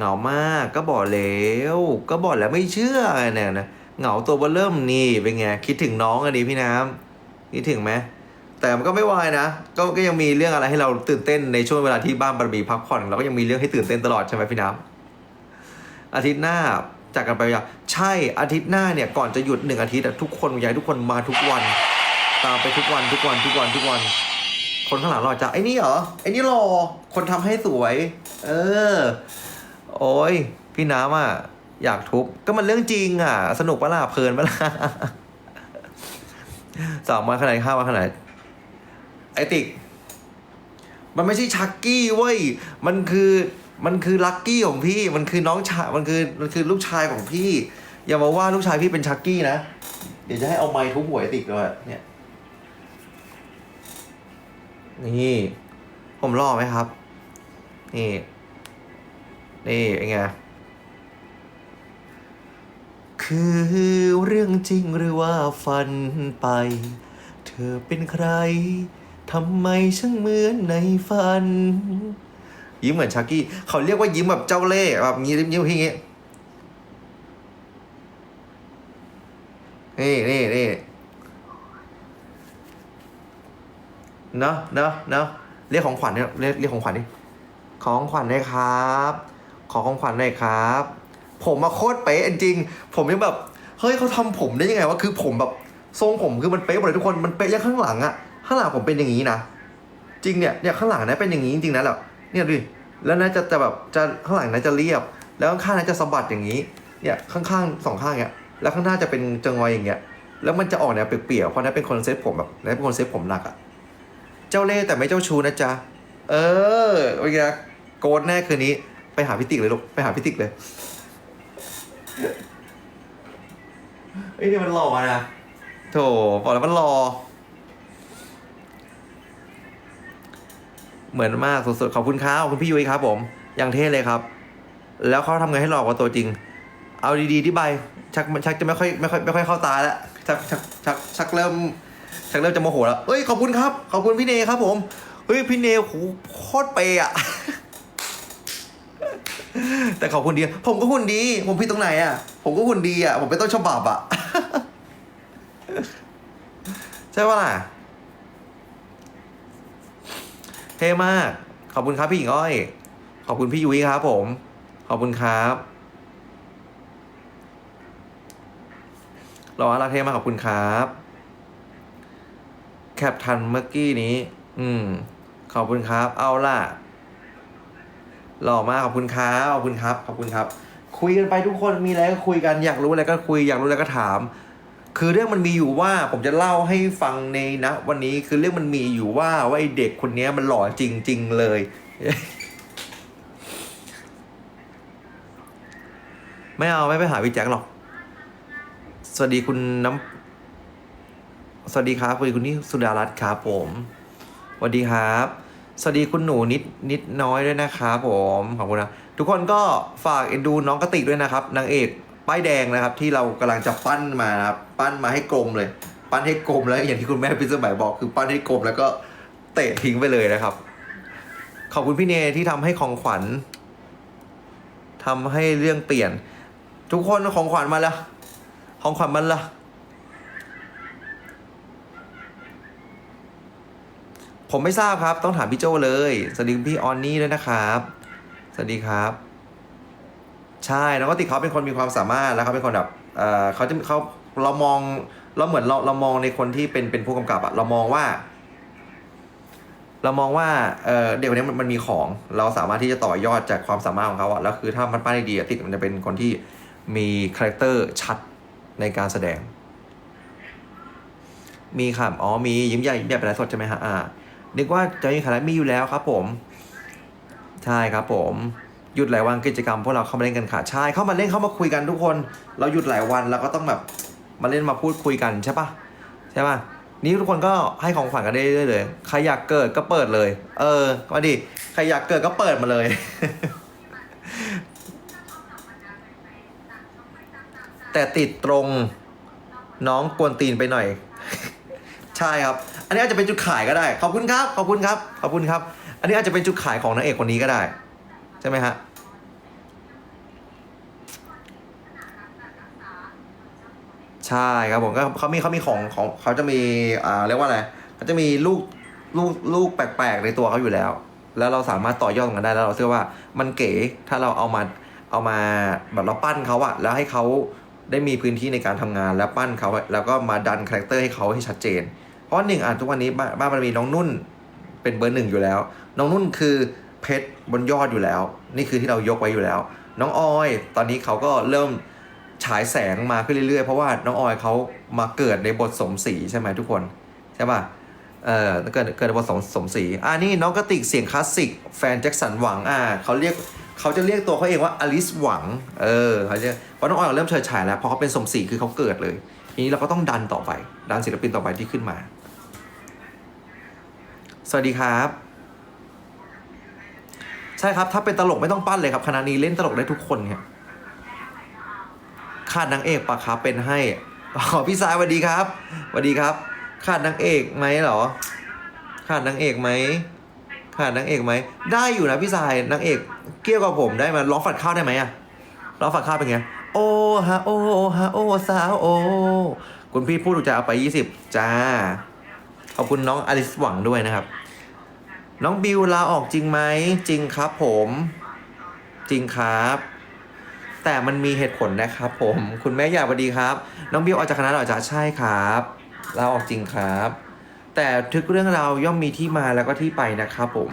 เหงามากก็บอกแล้วก็บอกแล้วไม่เชื่อเนี่ยนะเหงาตัวเบอเริ่มนี่เป็นไงคิดถึงน้องอะดีพี่น้ำคิดถึงไหมแต่มันก็ไม่วายนะก็ก็ยังมีเรื่องอะไรให้เราตื่นเต้นในช่วงเวลาที่บ้านบารมีพักผ่อนเราก็ยังมีเรื่องให้ตื่นเต้นตลอดใช่ไหมพี่น้ำอาทิตย์หน้าจากกันไปยาวใช่อาทิตย์หน้าเนี่ยก่อนจะหยุดหนึ่งอาทิตย์ทุกคนอยากให้ทุกคนมาทุกวัน ตามไปทุกวันทุกวันทุกวันทุกวัน คนข้างหลังหล่อจ้ะไอ้นี่เหรอไอ้นี่หล่อคนทำให้สวย เออ โอ้ยพี่น้ำอะอยากทุบก็มันเรื่องจริงอะ สนุกปะล่ะเพลินปะล่ะสามวันขนาดห้าวันขนาดไอติก มันไม่ใช่ชักกี้เว้ย มันคือมันคือลักกี้ของพี่ มันคือน้องชาย มันคือมันคือลูกชายของพี่ อย่ามาว่าลูกชายพี่เป็นชักกี้นะ เดี๋ยวจะให้เอาไม้ทุบหัวไอติกเลยเนี่ย นี่ ผมรอไหมครับ นี่ นี่เป็นไงคือเรื่องจริงหรือว่าฝันไป เธอเป็นใครทำไมช่างเหมือนในฝัน ยิ้มเหมือนชักกี้เขาเรียกว่ายิ้มแบบเจ้าเล่ห์แบบยิ้มยิ้มอย่างงี้นี่นี่นี่เนาะเนาะเนาะเรียกของขวัญเนี่ยเรียกเรียกของขวัญดิของขวัญหน่อยครับ ขอของขวัญหน่อยครับ ผมมาโคตรเป๊ะจริง ผมยังแบบเฮ้ยเขาทำผมได้ยังไงวะคือผมแบบทรงผมคือมันเป๊ะหมดเลยทุกคนมันเป๊ะยันข้างหลังอะข้างหลังผมเป็นอย่างนี้นะจริงเนี่ยเนี่ยข้างหลังนะเป็นอย่างนี้จริงๆนะแบบเนี่ยดูดิแล้วนะจะจะแบบจะข้างหลังนะจะเรียบ แล้วข้างๆนะจะสะบัดอย่างนี้เนี่ยข้างๆสองข้างเนี่ยแล้วข้างหน้าจะเป็นจังอยอย่างเงี้ยแล้วมันจะออกแนวเปียกๆเพราะนั้นเป็นคนเซ็ตผมแบบนั้นเป็นคนเซ็ตผมหนักอะเจ้าเล่แต่ไม่เจ้าชูนะจ๊ะเออโอเคโกนแน่คืนนี้ ไปหาพิติกเลยลูกไปหาพิติกเลยไอ้ยนี่มันหล่อนะโถบอกแล้วมันหล่อเหมือนมากสุดๆขอบคุณครับขอบคุณพี่ยุ้ยครับ ผมยังเท่เลยครับ แล้วเขาทำไงให้หล่อกว่าตัวจริง เอาดีๆที่ใบชักมันชักจะไม่ค่อยไม่ค่อยไม่ค่อยเข้าตาแล้วชักชักชักชักเริ่มชักเริ่มจะโมโหแล้วเอ้ยขอบคุณครับ ขอบคุณพี่เนครับผมเฮ้ยพี่เนโหโคตรเปย์อะ แต่เขอบคุณดี ผมก็หุ่นดี ผมผิดตรงไหนอะ ผมก็หุ่นดีอะ ผมเป็นต้นฉบับอะ ใช่ปะล่ะ เท่มาก ขอบคุณครับพี่หญิงอ้อย ขอบคุณพี่ยุ้ยครับผม ขอบคุณครับรอรักเท่มากขอบคุณครับ แคปทันเมื่อกี้นี้ อืม ขอบคุณครับ เอาล่ะ หล่อมากขอบคุณครับขอบคุณครับขอบคุณครับ คุยกันไปทุกคนมีอะไรก็คุยกันอยากรู้อะไรก็คุยอยากรู้อะไรก็ถาม คือเรื่องมันมีอยู่ว่าผมจะเล่าให้ฟังในนะ วันนี้คือเรื่องมันมีอยู่ว่าว่าไอเด็กคนนี้มันหล่อจริง ๆ เลย ไม่เอาไม่ไปหาพี่แจ็คหรอก สวัสดีคุณน้ำสวัสดีครับสวัสดีคุณนี่สุดารัตน์ครับผมสวัสดีครับ สวัสดีคุณหนูนิดนิดน้อยด้วยนะครับผมขอบคุณนะทุกคนก็ฝากเอ็นดูน้องกติกด้วยนะครับนางเอกป้ายแดงนะครับ ที่เรากำลังจะปั้นมานะครับปั้นมาให้กลมเลย ปั้นให้กลมแล้วอย่างที่คุณแม่พิสมัยบอกคือปั้นให้กลมแล้วก็เตะทิ้งไปเลยนะครับ ขอบคุณพี่เนที่ทำให้ของขวัญทำให้เรื่องเปลี่ยน ทุกคนของขวัญมาแล้ว ของขวัญมันละ ผมไม่ทราบครับ ต้องถามพี่โจเลย สวัสดีพี่ออนนี่ด้วยนะครับ สวัสดีครับ ใช่น้องกติเขาเป็นคนมีความสามารถแล้วเขาเป็นคนแบบเออเขาจะเขาเรามองเราเหมือนเราเรามองในคนที่เป็นเป็นผู้กำกับอะเรามองว่า เรามองว่าเออเด็กคนนี้มันมีของ เราสามารถที่จะต่อยอดจากความสามารถของเขาอะแล้วคือถ้ามันปั้นได้ดีอะติกมันจะเป็นคนที่มีคาแรคเตอร์ชัดในการแสดง มีค่ะอ๋อมียิ้มใหญ่ยิ้มใหญ่เป็นไรสดใช่ไหมฮะอ่า นึกว่าจะมีขนาดมีอยู่แล้วครับผม ใช่ครับผมหยุดหลายวันกิจกรรมพวกเราเข้ามาเล่นกันค่ะใช่เข้ามาเล่นเข้ามาคุยกันทุกคน เราหยุดหลายวันเราก็ต้องแบบมาเล่นมาพูดคุยกันใช่ปะใช่ปะนี่ทุกคนก็ให้ของขวัญกันได้เรื่อยเลยใครอยากเกิดก็เปิดเลย เออก็มาดิใครอยากเกิดก็เปิดมาเลยแต่ติดตรงน้องกวนตีนไปหน่อย ใช่ครับ อันนี้อาจจะเป็นจุดขายก็ได้ ขอบคุณครับ ขอบคุณครับ ขอบคุณครับ อันนี้อาจจะเป็นจุดขายของนางเอกคนนี้ก็ได้ ใช่ไหมฮะ ใช่ครับผมก็เขามีเขามีของของเขาจะมีอ่าเรียกว่าอะไรเขาจะมีลูกลูกลูกแปลกๆในตัวเขาอยู่แล้ว แล้วเราสามารถต่อยอดมันได้แล้วเราเชื่อว่ามันเก๋ถ้าเราเอามาเอามาแบบเราปั้นเขาอะแล้วให้เขาได้มีพื้นที่ในการทำงานแล้วปั้นเขาแล้วก็มาดันคาแรคเตอร์ให้เขาให้ชัดเจน เพราะหนึ่งอะทุกวันนี้บ้านบานมันมีน้องนุ่น เป็นเบอร์หนึ่งอยู่แล้ว น้องนุ่นคือเพชรบนยอดอยู่แล้ว นี่คือที่เรายกไว้อยู่แล้ว น้องออย ตอนนี้เขาก็เริ่มฉายแสงมาขึ้นเรื่อยๆ เพราะว่าน้องออยเขามาเกิดในบทสมศรีใช่ไหมทุกคนใช่ป่ะเออเกิดเกิดในบทสมสมศรีอ่านี่น้องกระติกเสียงคลาสสิกแฟนแจ็คสันหวังอ่าเขาเรียกเขาจะเรียกตัวเขาเองว่าอลิสหวังเออเขาจะเพราะน้องออยเเริ่มเฉิดฉายแล้วพอเขาเป็นสมศรีคือเขาเกิดเลย ทีนี้เราก็ต้องดันต่อไปดันศิลปินต่อไปที่ขึ้นมา สวัสดีครับ ใช่ครับ ถ้าเป็นตลกไม่ต้องปั้นเลยครับ คณะนี้เล่นตลกได้ทุกคนครับขาดนางเอกปะครับเป็นให้อ๋อพี่สายสวัสดีครับสวัสดีครับ ขาดนางเอกไหมเหรอ ขาดนางเอกไหมขาดนางเอกไหมได้อยู่นะพี่สายนางเอก เกี่ยวกับผมได้มาร้องฝัดข้าวได้ไหมอะร้องฝัดข้าวเป็นไงโอ้ฮะโอ้ฮะโอ้สาวโอ้คุณพี่พูดถูกจะเอาไปยี่สิบจ้าขอบคุณน้องอลิสหวังด้วยนะครับ น้องบิวลาออกจริงไหมจริงครับผม จริงครับ แต่มันมีเหตุผลนะครับผม คุณแม่อยากวัสดีครับ น้องบิวออกจากคณะหรอจ๊ะใช่ครับลาออกจริงครับ แต่ทุกเรื่องราวย่อมมีที่มาแล้วก็ที่ไปนะครับผม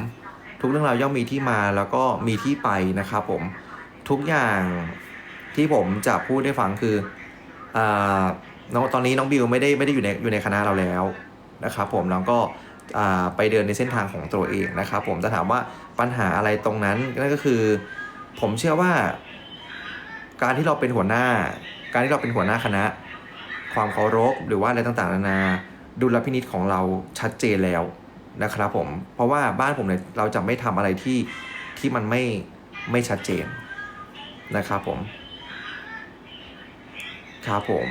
ทุกเรื่องราวย่อมมีที่มาแล้วก็มีที่ไปนะครับผม ทุกอย่างที่ผมจะพูดให้ฟังคืออ่าน้องตอนนี้น้องบิวไม่ได้ไม่ได้อยู่ในอยู่ในคณะเราแล้วนะครับผมแล้วก็ ไปเดินในเส้นทางของตัวเองนะครับ ผมจะถามว่าปัญหาอะไรตรงนั้นนั่นก็คือ ผมเชื่อว่า การที่เราเป็นหัวหน้า การที่เราเป็นหัวหน้าคณะ ความเคารพหรือว่าอะไรต่างๆนานาดุลพินิษของเราชัดเจนแล้วนะครับผมเพราะว่าบ้านผมเนี่ยเราจะไม่ทำอะไรที่ที่มันไม่ไม่ชัดเจนนะครับผมครับผม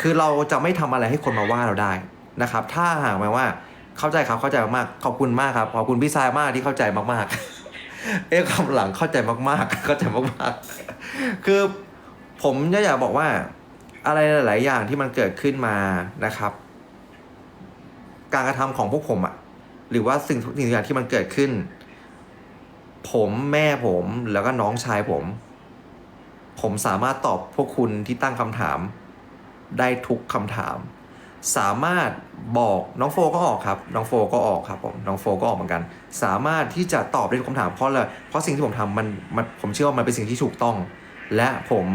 คือเราจะไม่ทำอะไรให้คนมาว่าเราได้ นะครับ ถ้าหากแม้ว่าเข้าใจครับเข้าใจมากขอบคุณมากครับขอบคุณพี่ทรายมากที่เข้าใจมากๆ เอ๊ะคำหลังเข้าใจมากๆ เข้าใจมากๆ คือผมจะอยากบอกว่า อะไรหลาย ๆ อย่างที่มันเกิดขึ้นมานะครับ การกระทำของพวกผมอะหรือว่าสิ่งทุกสิ่งอย่างที่มันเกิดขึ้น ผมแม่ผมแล้วก็น้องชายผม ผมสามารถตอบพวกคุณที่ตั้งคำถาม ได้ทุกคำถาม สามารถ บอกน้องโฟก็ออกครับน้องโฟก็ออกครับผมน้องโฟก็ออกเหมือนกัน สามารถที่จะตอบได้ทุกคำถามเพราะอะไรเพราะสิ่งที่ผมทำมันมันผมเชื่อว่ามันเป็นสิ่งที่ถูกต้อง และผม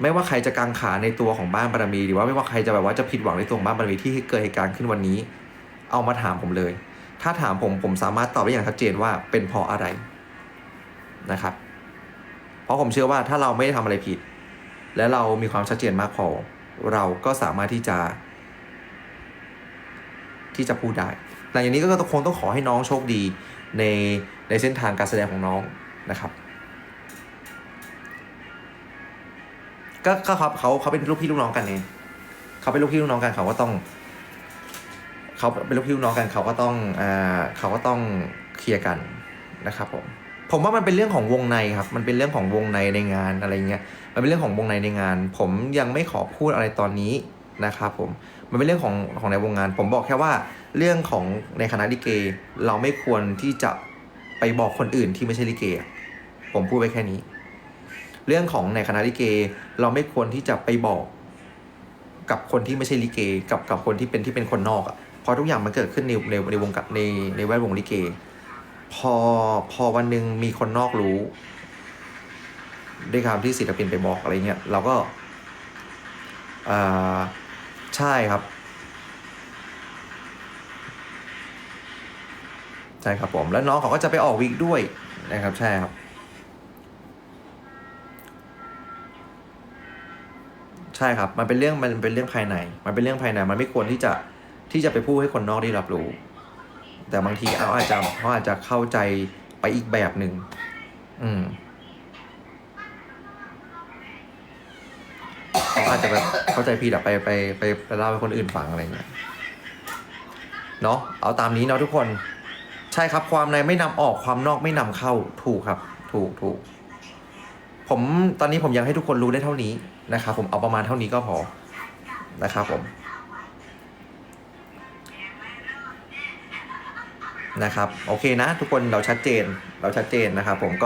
ไม่ว่าใครจะกังขาในตัวของบ้านบารมี หรือว่าไม่ว่าใครจะแบบว่าจะผิดหวังในตัวของบ้านบารมีที่เกิดเหตุการณ์ขึ้นวันนี้ เอามาถามผมเลย ถ้าถามผมผมสามารถตอบได้อย่างชัดเจนว่าเป็นเพราะอะไรนะครับ เพราะผมเชื่อว่าถ้าเราไม่ได้ทำอะไรผิด และเรามีความชัดเจนมากพอเราก็สามารถที่จะ ที่จะพูดได้หลังจากนี้ก็คงต้องขอให้น้องโชคดีในในเส้นทางการแสดงของน้องนะครับก็ก็ครับเขาเขาเป็นลูกพี่ลูกน้องกันเองเขาเป็นลูกพี่ลูกน้องกันเขาก็ต้องเขาเป็นลูกพี่ลูกน้องกันเขาก็ต้องอ่าเขาก็ต้องเคลียร์กันนะครับผมผมว่ามันเป็นเรื่องของวงในครับ มันเป็นเรื่องของวงในในงานอะไรเงี้ย มันเป็นเรื่องของวงในในงาน ผมยังไม่ขอพูดอะไรตอนนี้นะครับผม มันเป็นเรื่องของของในวงงาน ผมบอกแค่ว่าเรื่องของในคณะลิเก เราไม่ควรที่จะไปบอกคนอื่นที่ไม่ใช่ลิเก ผมพูดไปแค่นี้ เรื่องของในคณะลิเก เราไม่ควรที่จะไปบอกกับคนที่ไม่ใช่ลิเก กับกับคนที่เป็นที่เป็นคนนอกอะเพราะทุกอย่างมันเกิดขึ้นในในในวงกับในในแวดวงลิเก พอพอวันหนึ่งมีคนนอกรู้ด้วยคำที่ศิลปินไปบอกอะไรเงี้ยเราก็อ่า ใช่ครับ ใช่ครับผม แล้วน้องเขาก็จะไปออกวิกด้วยนะครับ ใช่ครับ ใช่ครับ มันเป็นเรื่องมันเป็นเรื่องภายใน มันเป็นเรื่องภายใน มันไม่ควรที่จะที่จะไปพูดให้คนนอกได้รับรู้ แต่บางทีเขาอาจจะเขาอาจจะเข้าใจไปอีกแบบหนึ่งอืม อาจจะแบบเข้าใจผิดอะไปไปไปไปเล่าให้คนอื่นฟังอะไรเงี้ยเนาะเอาตามนี้เนาะทุกคน ใช่ครับความในไม่นำออกความนอกไม่นำเข้าถูกครับ ถูกถูกผมตอนนี้ผมยังให้ทุกคนรู้ได้เท่านี้นะครับผมเอาประมาณเท่านี้ก็พอนะครับผมนะครับ โอเคนะ ทุกคนเราชัดเจนเราชัดเจนนะครับผมก็